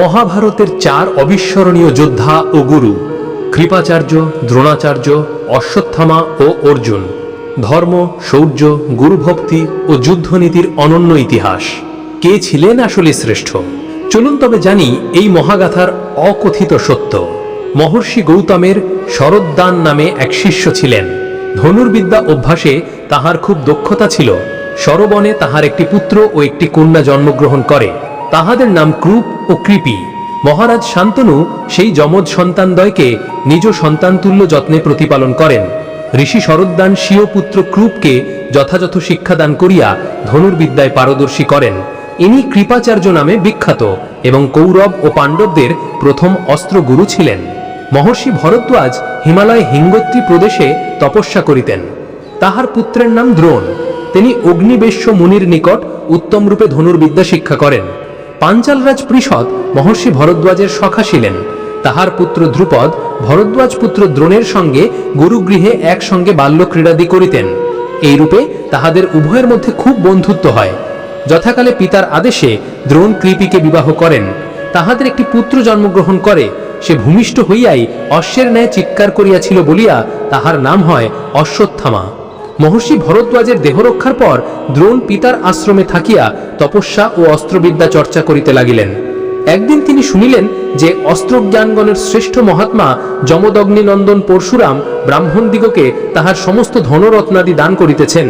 মহাভারতের চার অবিস্মরণীয় যোদ্ধা ও গুরু, কৃপাচার্য, দ্রোণাচার্য, অশ্বত্থামা ও অর্জুন, ধর্ম, শৌর্য, গুরুভক্তি ও যুদ্ধনীতির অনন্য ইতিহাস। কে ছিলেন আসলে শ্রেষ্ঠ? চলুন তবে জানি এই মহাগাথার অকথিত সত্য। মহর্ষি গৌতমের শরদ্দান নামে এক শিষ্য ছিলেন। ধনুর্বিদ্যা অভ্যাসে তাহার খুব দক্ষতা ছিল। সরবনে তাহার একটি পুত্র ও একটি কন্যা জন্মগ্রহণ করে। তাহাদের নাম ক্রূপ ও কৃপি। মহারাজ শান্তনু সেই যমজ সন্তানদ্বয়কে নিজ সন্তানতুল্য যত্নে প্রতিপালন করেন। ঋষি শরদ্দান স্বীয় পুত্র ক্রূপকে যথাযথ শিক্ষাদান করিয়া ধনুর্বিদ্যায় পারদর্শী করেন। ইনি কৃপাচার্য নামে বিখ্যাত এবং কৌরব ও পাণ্ডবদের প্রথম অস্ত্রগুরু ছিলেন। মহর্ষি ভরদ্বাজ হিমালয় হিঙ্গত্রী প্রদেশে তপস্যা করিতেন। তাহার পুত্রের নাম দ্রোণ। তিনি অগ্নিবেশ্য মুনির নিকট উত্তম রূপে ধনুর্বিদ্যা শিক্ষা করেন। পাঞ্চালরাজ পৃষদ মহর্ষি ভরদ্বাজের সখা ছিলেন। তাহার পুত্র ধ্রুপদ ভরদ্বাজ পুত্র দ্রোণের সঙ্গে গুরুগৃহে একসঙ্গে বাল্য ক্রীড়াদি করিতেন। এইরূপে তাহাদের উভয়ের মধ্যে খুব বন্ধুত্ব হয়। যথাকালে পিতার আদেশে দ্রোণ কৃপিকে বিবাহ করেন। তাহাদের একটি পুত্র জন্মগ্রহণ করে। সে ভূমিষ্ঠ হইয়াই অশ্বের ন্যায় চিৎকার করিয়াছিল বলিয়া তাহার নাম হয় অশ্বত্থামা। মহর্ষি ভরদ্বাজের দেহরক্ষার পর দ্রোণ পিতার আশ্রমে থাকিয়া তপস্যা ও অস্ত্রবিদ্যা চর্চা করিতে লাগিলেন। একদিন তিনি শুনিলেন যে অস্ত্রজ্ঞানগণের শ্রেষ্ঠ মহাত্মা যমদগ্নিনন্দন পরশুরাম ব্রাহ্মণদিগকে তাহার সমস্ত ধনরত্নাদি দান করিতেছেন।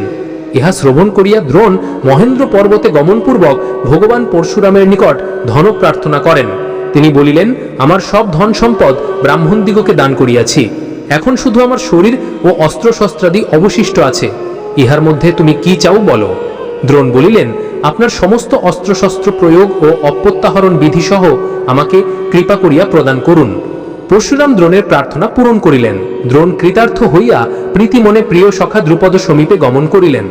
ইহা শ্রবণ করিয়া দ্রোণ মহেন্দ্র পর্বতে গমনপূর্বক ভগবান পরশুরামের নিকট ধন প্রার্থনা করেন। তিনি বলিলেন, আমার সব ধন সম্পদ ব্রাহ্মণদিগকে দান করিয়াছি। এখন শুধু আমার শরীর ও অস্ত্রশস্ত্রাদি অবশিষ্ট আছে। ইহার মধ্যে তুমি কি চাও বলো? দ্রোণ বলিলেন, আপনার সমস্ত অস্ত্রশস্ত্র প্রয়োগ ও অপ্রত্যাহরণ বিধিসহ আমাকে কৃপা করিয়া প্রদান করুন। পরশুরাম দ্রোণের প্রার্থনা পূরণ করিলেন। দ্রোণ কৃতার্থ হইয়া প্রীতি মনে প্রিয় সখা দ্রুপদ সমীপে গমন করিলেন।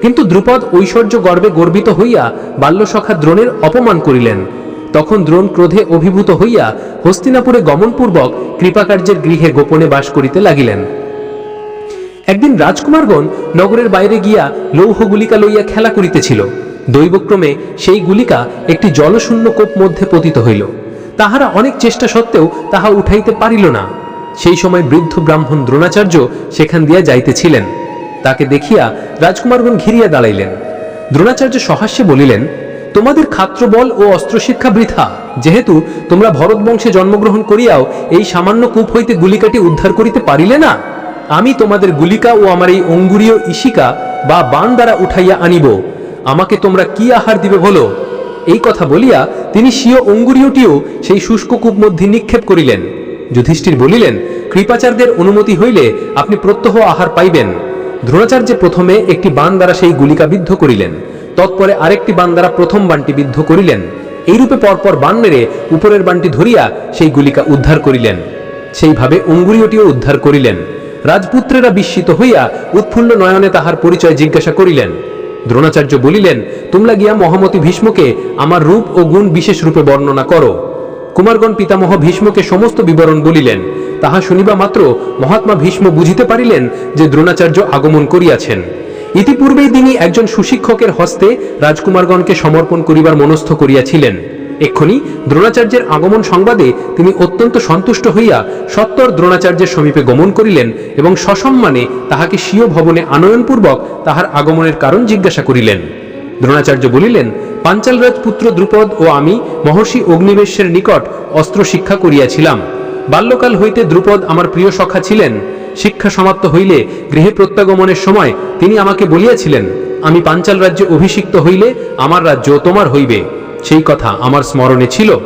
কিন্তু দ্রুপদ ঐশ্বর্য গর্বে গর্বিত হইয়া বাল্যসখা দ্রোণের অপমান করিলেন। তখন দ্রোণ ক্রোধে অভিভূত হইয়া হস্তিনাপুরে গমনপূর্বক কৃপাকার্যের গৃহে গোপনে বাস করিতে লাগিলেন। একদিন রাজকুমারগণ নগরের বাইরে গিয়া লৌহ গুলিকা লইয়া খেলা করিতেছিল। দৈবক্রমে সেই গুলিকা একটি জলশূন্য কোপ মধ্যে পতিত হইল। তাহারা অনেক চেষ্টা সত্ত্বেও তাহা উঠাইতে পারিল না। সেই সময় বৃদ্ধ ব্রাহ্মণ দ্রোণাচার্য সেখান দিয়া যাইতেছিলেন। তাকে দেখিয়া রাজকুমারগণ ঘিরিয়া দাঁড়াইলেন। দ্রোণাচার্য সহাস্যে বলিলেন তোমাদের খাত্রবল ও অস্ত্রশিক্ষা বৃথা। যেহেতু তোমরা ভরত বংশে জন্মগ্রহণ করিয়াও এই সামান্য কূপ হইতে গুলিকাটি উদ্ধার করিতে পারিলে না? আমি তোমাদের গুলিকা ও আমার এই অঙ্গুরীয় ইশিকা বা বান দ্বারা উঠাইয়া আনিব। আমাকে তোমরা কি আহার দিবে বলো? এই কথা বলিয়া তিনি স্বীয় অঙ্গুরীয়টিও সেই শুষ্ক কূপ মধ্যে নিক্ষেপ করিলেন। যুধিষ্ঠির বলিলেন, কৃপাচার্যের অনুমতি হইলে আপনি প্রত্যহ আহার পাইবেন। দ্রোণাচার্য প্রথমে একটি বান দ্বারা সেই গুলিকা বিদ্ধ করিলেন। তৎপরে আরেকটি বান দ্বারা প্রথম বানটি বিদ্ধ করিলেন। এইরূপে পরপর বান মেরে উপরের বানটি ধরিয়া সেই গুলিকা উদ্ধার করিলেন। সেইভাবে অঙ্গুরীয়টিও উদ্ধার করিলেন। রাজপুত্রেরা বিস্মিত হইয়া উৎফুল্ল নয়নে তাহার পরিচয় জিজ্ঞাসা করিলেন। দ্রোণাচার্য বলিলেন, তোমরা গিয়া মহামতি ভীষ্মকে আমার রূপ ও গুণ বিশেষ রূপে বর্ণনা করো। কুমারগণ পিতামহ ভীষ্মকে সমস্ত বিবরণ বলিলেন। তাহা শুনিবা মাত্র মহাত্মা ভীষ্ম বুঝিতে পারিলেন যে দ্রোণাচার্য আগমন করিয়াছেন। ইতিপূর্বেই তিনি একজন সুশিক্ষকের হস্তে রাজকুমারগণকে সমর্পণ করিবার মনস্থ করিয়াছিলেন। এক্ষুনি দ্রোণাচার্যের আগমন সংবাদে তিনি অত্যন্ত সন্তুষ্ট হইয়া সত্তর দ্রোণাচার্যের সমীপে গমন করিলেন এবং সসম্মানে তাহাকে স্বীয় ভবনে আনয়নপূর্বক তাহার আগমনের কারণ জিজ্ঞাসা করিলেন। দ্রোণাচার্য বলিলেন, পাঞ্চালরাজ পুত্র দ্রুপদ ও আমি মহর্ষি অগ্নিবেশের নিকট অস্ত্র শিক্ষা করিয়াছিলাম। বাল্যকাল হইতে দ্রুপদ আমার প্রিয় সখা ছিলেন। শিক্ষা সমাপ্ত হইলে গৃহে প্রত্যাগমনের সময় তিনি আমাকে বলিয়াছিলেন, আমি পাঞ্চাল রাজ্যে অভিষিক্ত হইলে আমার রাজ্য তোমার হইবে। সেই কথা আমার স্মরণে ছিল।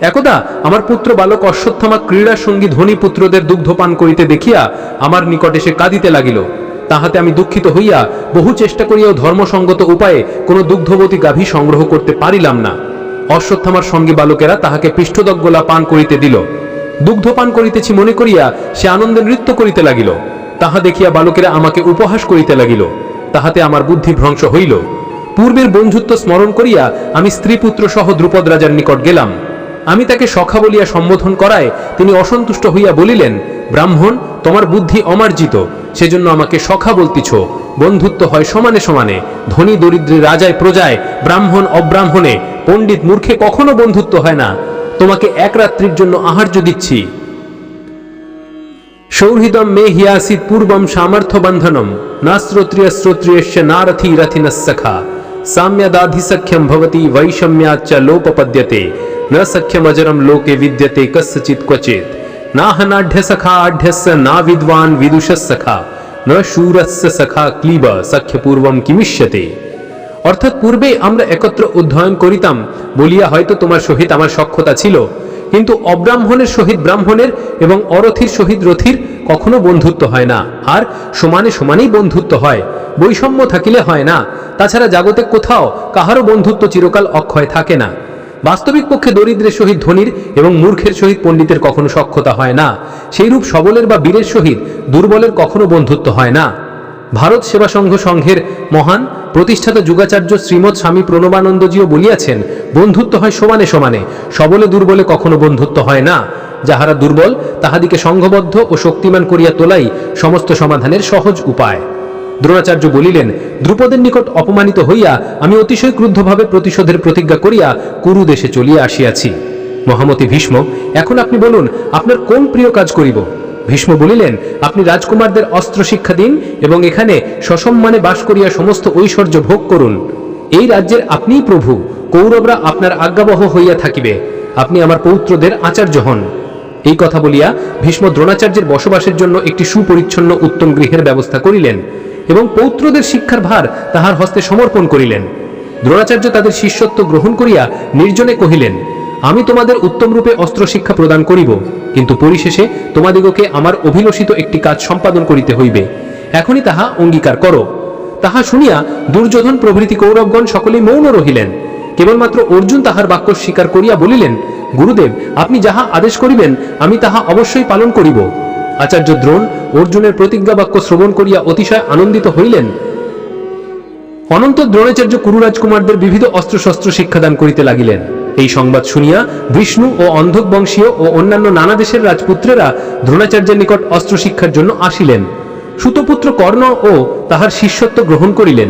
একদা আমার পুত্র বালক অশ্বত্থামা ক্রীড়া সঙ্গী ধনী পুত্রদের দুগ্ধপান করিতে দেখিয়া আমার নিকটে সে কাঁদিতে লাগিল। তাহাতে আমি দুঃখিত হইয়া বহু চেষ্টা করিয়াও ধর্মসঙ্গত উপায়ে কোনো দুগ্ধবতী গাভী সংগ্রহ করতে পারিলাম না। অশ্বত্থামার সঙ্গী বালকেরা তাহাকে পৃষ্ঠদগ্গলা পান করিতে দিল। দুগ্ধ পান করিতেছি মনে করিয়া সে আনন্দে নৃত্য করিতে লাগিল। তাহা দেখিয়া বালকেরা আমাকে উপহাস করিতে লাগিল। তাহাতে আমার বুদ্ধি ভ্রংশ হইল। পূর্বের বন্ধুত্ব স্মরণ করিয়া আমি স্ত্রী পুত্র সহ দ্রুপদ রাজার নিকট গেলাম। আমি তাকে সখা বলিয়া সম্বোধন করায় তিনি অসন্তুষ্ট হইয়া বলিলেন, ব্রাহ্মণ, তোমার বুদ্ধি অমার্জিত। সেজন্য আমাকে সখা বলতিছ। বন্ধুত্ব হয় সমানে সমানে। ধনী দরিদ্রে রাজায় প্রজায়, ব্রাহ্মণ অব্রাহ্মণে। পণ্ডিত মূর্খে কখনো বন্ধুত্ব হয় না। তোমাকে এক রাত্রির জন্য আহার্য দিচ্ছি সৌহৃদম মে হিয়াসিত পূর্বম সামর্থ্য বন্ধনম না শ্রোত্রিয় শ্রোত্রিয়স্য নারথি রথিনঃ সখা সাম্যদাধি সখ্যম ভবতি বৈষম্যাচ্চ লোপপদ্যতে ন সখ্যমজরম লোকে বিদ্যতে কস্যচিৎ ক্বচিৎ নাহনাঢ্য সখা আঢ্যস্য না বিদ্বান বিদুষः সখা ন শূরস্য সখা ক্লীব সখ্যপূর্বম কিমিষ্যতে অর্থাৎ পূর্বে আমরা একত্র অধ্যয়ন করিতাম, বলিয়া হয়তো তোমার সহিত আমার সক্ষতা ছিল। কিন্তু অব্রাহ্মণের সহিত ব্রাহ্মণের এবং অরথির সহিত রথির কখনো বন্ধুত্ব হয় না, আর সমানে সমানেই বন্ধুত্ব হয়। বৈষম্য থাকিলে হয় না, তাছাড়া জাগতে কোথাও কাহারও বন্ধুত্ব চিরকাল অক্ষয় থাকে না। বাস্তবিক পক্ষে দরিদ্রের সহিত ধনীর এবং মূর্খের সহিত পণ্ডিতের কখনো সক্ষতা হয় না, সেইরূপ সবলের বা বীরের সহিত দুর্বলের কখনো বন্ধুত্ব হয় না। ভারত সেবা সংঘ সংঘের মহান প্রতিষ্ঠাতা যুগাচার্য শ্রীমৎ স্বামী প্রণবানন্দজিও বলিয়াছেন, বন্ধুত্ব হয় সমানে সমানে, সবলে দুর্বলে কখনো বন্ধুত্ব হয় না। যাহারা দুর্বল তাহাদিকে সংঘবদ্ধ ও শক্তিমান করিয়া তোলাই সমস্ত সমাধানের সহজ উপায়। দ্রোণাচার্য বলিলেন, দ্রুপদের নিকট অপমানিত হইয়া আমি অতিশয় ক্রুদ্ধভাবে প্রতিশোধের প্রতিজ্ঞা করিয়া কুরু দেশে চলিয়া আসিয়াছি। মহামতি ভীষ্ম, এখন আপনি বলুন, আপনার কোন প্রিয় কাজ করিব? ভীষ্ম বলিলেন, আপনি রাজকুমারদের অস্ত্র শিক্ষা দিন এবং এখানে সসম্মানে বাস করিয়া সমস্ত ঐশ্বর্য ভোগ করুন। এই রাজ্যের আপনিই প্রভু, কৌরবরা আপনার আজ্ঞাবহ হইয়া থাকিবে। আপনি আমার পৌত্রদের আচার্য হন। এই কথা বলিয়া ভীষ্ম দ্রোণাচার্যের বসবাসের জন্য একটি সুপরিচ্ছন্ন উত্তম গৃহের ব্যবস্থা করিলেন এবং পৌত্রদের শিক্ষার ভার তাহার হস্তে সমর্পণ করিলেন। দ্রোণাচার্য তাদের শিষ্যত্ব গ্রহণ করিয়া নির্জনে কহিলেন আমি তোমাদের উত্তম রূপে অস্ত্র শিক্ষা প্রদান করিব, কিন্তু পরিশেষে তোমাদিগকে আমার অভিলষিত একটি কাজ সম্পাদন করিতে হইবে। এখনই তাহা অঙ্গীকার করো। তাহা শুনিয়া দুর্যোধন প্রভৃতি কৌরবগণ সকলেই মৌন রহিলেন। কেবলমাত্র অর্জুন তাহার বাক্য স্বীকার করিয়া বলিলেন, গুরুদেব, আপনি যাহা আদেশ করিবেন, আমি তাহা অবশ্যই পালন করিব। আচার্য দ্রোণ অর্জুনের প্রতিজ্ঞা বাক্য শ্রবণ করিয়া অতিশয় আনন্দিত হইলেন। অনন্ত দ্রোণাচার্য কুরুরাজকুমারদের বিবিধ অস্ত্রশস্ত্র শিক্ষাদান করিতে লাগিলেন। এই সংবাদ শুনিয়া বিষ্ণু ও অন্ধক বংশীয় ও অন্যান্য নানা দেশের রাজপুত্রেরা দ্রোণাচার্যের নিকট অস্ত্র শিক্ষার জন্য আসিলেন। সুতপুত্র কর্ণ ও তাহার শিষ্যত্ব গ্রহণ করিলেন।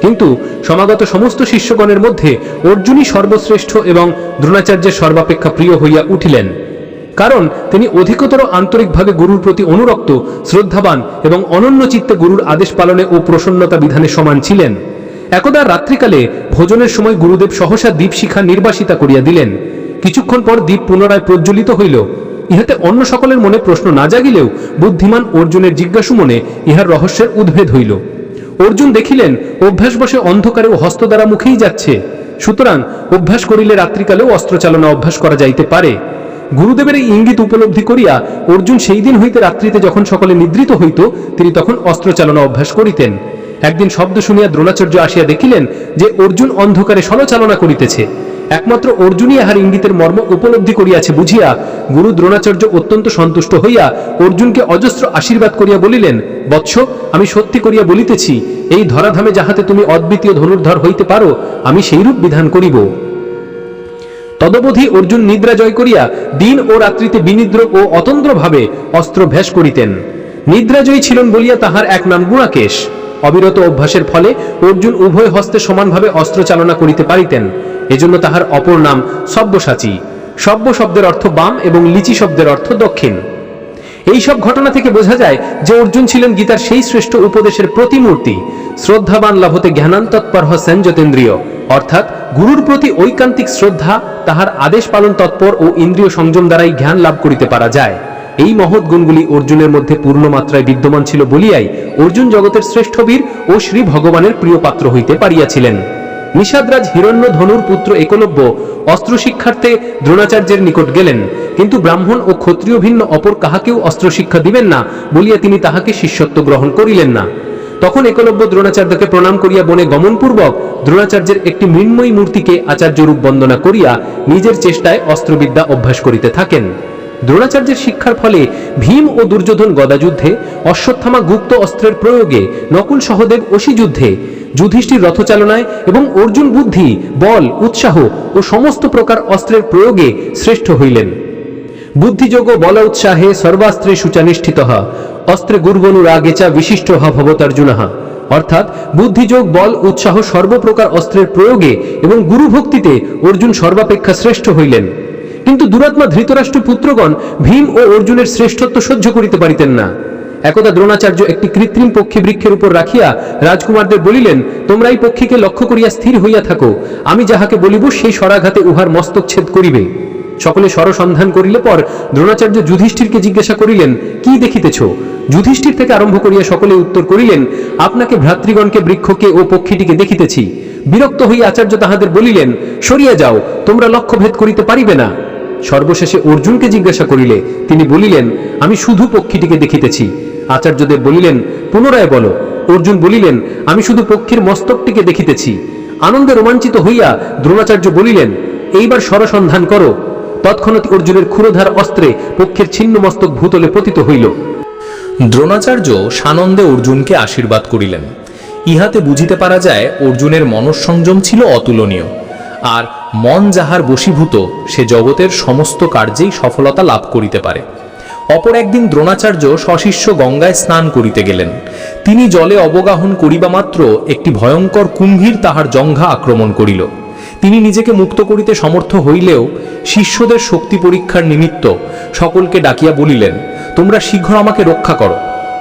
কিন্তু সমাগত সমস্ত শিষ্যগণের মধ্যে অর্জুনই সর্বশ্রেষ্ঠ এবং দ্রোণাচার্যের সর্বাপেক্ষা প্রিয় হইয়া উঠিলেন। কারণ তিনি অধিকতর আন্তরিকভাবে গুরুর প্রতি অনুরক্ত, শ্রদ্ধাবান এবং অনন্য চিত্তে গুরুর আদেশ পালনে ও প্রসন্নতা বিধানে সমান ছিলেন। একদা রাত্রিকালে ভোজনের সময় গুরুদেব সহসা দীপশিখা নির্বাসিতা করিয়া দিলেন। কিছুক্ষণ পর দীপ পুনরায় প্রজ্বলিত হইল। ইহাতে অন্য সকলের মনে প্রশ্ন না জাগিলেও বুদ্ধিমান অর্জুনের জিজ্ঞাসু মনে ইহার রহস্যের উদ্ভেদ হইল। অর্জুন দেখিলেন অভ্যাস বসে অন্ধকারে ও হস্ত দ্বারা মুখেই যাচ্ছে। সুতরাং অভ্যাস করিলে রাত্রিকালেও অস্ত্রচালনা অভ্যাস করা যাইতে পারে। গুরুদেবের এই ইঙ্গিত উপলব্ধি করিয়া অর্জুন সেই দিন হইতে রাত্রিতে যখন সকলে নিদ্রিত হইত, তিনি তখন অস্ত্রচালনা অভ্যাস করিতেন। একদিন শব্দ শুনিয়া দ্রোণাচার্য আসিয়া দেখিলেন যে অর্জুন অন্ধকারে সলচালনা করিতেছে। একমাত্র অর্জুনই ইহার ইঙ্গিতের মর্ম উপলব্ধি করিয়াছে বুঝিয়া গুরু দ্রোণাচার্য অত্যন্ত সন্তুষ্ট হইয়া অর্জুনকে অজস্র আশীর্বাদ করিয়া বলিলেন, বৎস, আমি সত্যি করিয়া বলিতেছি, এই ধরাধামে যাহাতে তুমি অদ্বিতীয় ধনুর্ধর হইতে পারো, আমি সেইরূপ বিধান করিব। তদবধি অর্জুন নিদ্রা জয় করিয়া দিন ও রাত্রিতে বিনিদ্র ও অতন্দ্রভাবে অস্ত্র ভ্যাস করিতেন। নিদ্রাজয়ী ছিলেন বলিয়া তাহার এক নাম গুণাকেশ। অবিরত অভ্যাসের ফলে অর্জুন উভয় হস্তে সমানভাবে অস্ত্র চালনা করিতে পারিতেন। এজন্য তাহার অপর নাম সব্যসাচী। সব্য শব্দের অর্থ বাম এবং লিচি শব্দের অর্থ দক্ষিণ। এই সব ঘটনা থেকে বোঝা যায় যে অর্জুন ছিলেন গীতার সেই শ্রেষ্ঠ উপদেশের প্রতিমূর্তি। শ্রদ্ধাবান লাভতে জ্ঞানান্তৎপর সেন যতেন্দ্রিয় অর্থাৎ গুরুর প্রতি ঐকান্তিক শ্রদ্ধা, তাহার আদেশ পালন তৎপর ও ইন্দ্রিয় সংযম দ্বারাই জ্ঞান লাভ করিতে পারা যায়। এই মহৎ গুণগুলি অর্জুনের মধ্যে পূর্ণ মাত্রায় বিদ্যমান ছিল বলিয়াই অর্জুন জগতের শ্রেষ্ঠ বীর ও শ্রী ভগবানের প্রিয় পাত্র হইতে পারিয়াছিলেন। নিষাদরাজ হিরণ্য ধনুর পুত্র একলব্য অস্ত্র শিক্ষার্থে দ্রোণাচার্যের নিকট গেলেন, কিন্তু ব্রাহ্মণ ও ক্ষত্রিয় ভিন্ন অপর কাহাকেও অস্ত্র শিক্ষা দিবেন না বলিয়া তিনি তাহাকে শিষ্যত্ব গ্রহণ করিলেন না। তখন একলব্য দ্রোণাচার্যকে প্রণাম করিয়া বনে গমনপূর্বক দ্রোণাচার্যের একটি মৃন্ময়ী মূর্তিকে আচার্য রূপ বন্দনা করিয়া নিজের চেষ্টায় অস্ত্রবিদ্যা অভ্যাস করিতে থাকেন। দ্রোণাচার্যের শিক্ষার ফলে ভীম ও দুর্যোধন গদাযুদ্ধে, অশ্বত্থামা গুপ্ত অস্ত্রের প্রয়োগে নকুল সহদেব অসি যুদ্ধে, যুধিষ্ঠির রথচালনায় এবং অর্জুন বুদ্ধি, বল, উৎসাহ ও সমস্ত প্রকার অস্ত্রের প্রয়োগে শ্রেষ্ঠ হইলেন। বুদ্ধিযোগ বল উৎসাহে সর্বাস্ত্রে সুচানিষ্ঠিত অস্ত্রে গুর্বনুরাগেচা বিশিষ্ট ভবতার্জুন অর্থাৎ বুদ্ধিযোগ, বল, উৎসাহ সর্বপ্রকার অস্ত্রের প্রয়োগে এবং গুরুভক্তিতে অর্জুন সর্বাপেক্ষা শ্রেষ্ঠ হইলেন। কিন্তু দুরাত্মা ধৃতরাষ্ট্র পুত্রগণ ভীম ও অর্জুনের শ্রেষ্ঠত্ব সহ্য করিতে পারিতেন না। একদা দ্রোণাচার্য একটি কৃত্রিম পক্ষী বৃক্ষের উপর রাখিয়া রাজকুমারদের বলিলেন, তোমরা এই পক্ষীকে লক্ষ্য করিয়া স্থির হইয়া থাকো। আমি যাহাকে বলিব, সেই স্বরাঘাতে উহার মস্তক ছেদ করিবে। সকলে সরসন্ধান করিলে পর দ্রোণাচার্য যুধিষ্ঠিরকে জিজ্ঞাসা করিলেন, কি দেখিতেছ? যুধিষ্ঠির থেকে আরম্ভ করিয়া সকলে উত্তর করিলেন, আপনাকে ভ্রাতৃগণকে, বৃক্ষকে ও পক্ষীটিকে দেখিতেছি। বিরক্ত হইয়া আচার্য তাহাদের বলিলেন, সরিয়া যাও, তোমরা লক্ষ্যভেদ করিতে পারিবে না। সর্বশেষে অর্জুনকে জিজ্ঞাসা করিলে তিনি বলিলেন, আমি শুধু পক্ষীটিকে দেখিতেছি। আচার্যদেব বলিলেন, পুনরায় বলো। অর্জুন বলিলেন, আমি শুধু পক্ষীর মস্তকটিকে দেখিতেছি। আনন্দে রোমাঞ্চিত হইয়া দ্রোণাচার্য বলিলেন, এইবার সরসন্ধান করো। তৎক্ষণাৎ অর্জুনের ক্ষুরধার অস্ত্রে পক্ষের ছিন্ন মস্তক ভূতলে পতিত হইল। দ্রোণাচার্য সানন্দে অর্জুনকে আশীর্বাদ করিলেন। ইহাতে বুঝিতে পারা যায়, অর্জুনের মনঃসংযম ছিল অতুলনীয়। আর মন যাহার বশীভূত, সে জগতের সমস্ত কার্যেই সফলতা লাভ করিতে পারে। অপর একদিন দ্রোণাচার্য সশিষ্য গঙ্গায় স্নান করিতে গেলেন। তিনি জলে অবগাহন করিবা মাত্র একটি ভয়ঙ্কর কুম্ভীর তাহার জঙ্ঘা আক্রমণ করিল। তিনি নিজেকে মুক্ত করিতে সমর্থ হইলেও শিষ্যদের শক্তি পরীক্ষার নিমিত্ত সকলকে ডাকিয়া বলিলেন, তোমরা শীঘ্র আমাকে রক্ষা করো।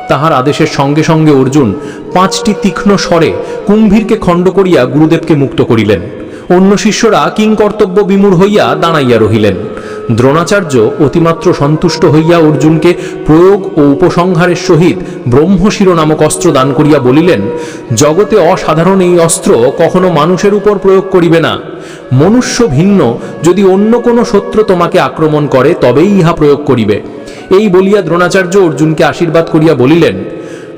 তাহার আদেশের সঙ্গে সঙ্গে অর্জুন পাঁচটি তীক্ষ্ণ স্বরে কুম্ভীরকে খণ্ড করিয়া গুরুদেবকে মুক্ত করিলেন। অন্য শিষ্যরা কিংকর্তব্য বিমূঢ় হইয়া দাঁড়াইয়া রহিলেন। দ্রোণাচার্য অতিমাত্র সন্তুষ্ট হইয়া অর্জুনকে প্রয়োগ ও উপসংহারের সহিত ব্রহ্মশির নামক অস্ত্র দান করিয়া বলিলেন, জগতে অসাধারণ এই অস্ত্র কখনো মানুষের উপর প্রয়োগ করিবে না। মনুষ্য ভিন্ন, যদি অন্য কোনো শত্রু তোমাকে আক্রমণ করে, তবেই ইহা প্রয়োগ করিবে। এই বলিয়া দ্রোণাচার্য অর্জুনকে আশীর্বাদ করিয়া বলিলেন,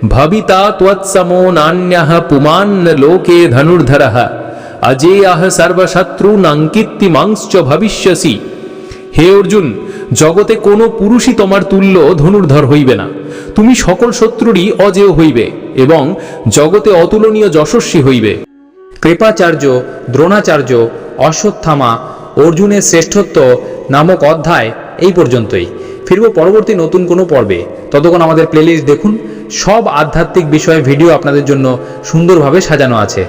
ভাবিতা ত্বৎসমো নান্যাহ পুমান লোকে ধনুর্ধরः। অজেয়াহ সর্বশত্রুনাঙ্কিত্তি মাংশ্চ ভবিষ্যসি হে অর্জুন জগতে কোনো পুরুষই তোমার তুল্য ধনুর্ধর হইবে না তুমি সকল শত্রুরই অজেয় হইবে এবং জগতে অতুলনীয় যশস্বী হইবে কৃপাচার্য দ্রোণাচার্য অশ্বত্থামা অর্জুনের শ্রেষ্ঠত্ব নামক অধ্যায় এই পর্যন্তই। ফিরব পরবর্তী নতুন কোনো পর্বে। ততক্ষণ আমাদের প্লেলিস্ট দেখুন। সব আধ্যাত্মিক বিষয়ে ভিডিও আপনাদের জন্য সুন্দরভাবে সাজানো আছে।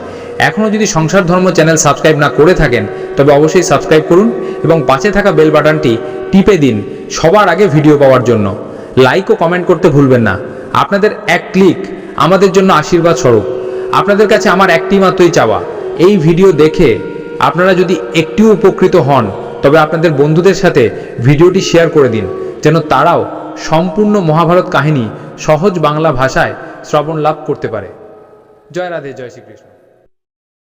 এখনও যদি সংসার ধর্ম চ্যানেল সাবস্ক্রাইব না করে থাকেন, তবে অবশ্যই সাবস্ক্রাইব করুন এবং পাশে থাকা বেল বাটনটি টিপে দিন সবার আগে ভিডিও পাওয়ার জন্য। লাইক ও কমেন্ট করতে ভুলবেন না। আপনাদের এক ক্লিক আমাদের জন্য আশীর্বাদ স্বরূপ। আপনাদের কাছে আমার একটি মাত্রই চাওয়া। এই ভিডিও দেখে আপনারা যদি একটিও উপকৃত হন, তবে আপনাদের বন্ধুদের সাথে ভিডিওটি শেয়ার করে দিন, যেন তারাও সম্পূর্ণ মহাভারত কাহিনী সহজ বাংলা ভাষায় শ্রবণ লাভ করতে পারে। জয় রাধে, জয় শ্রীকৃষ্ণ।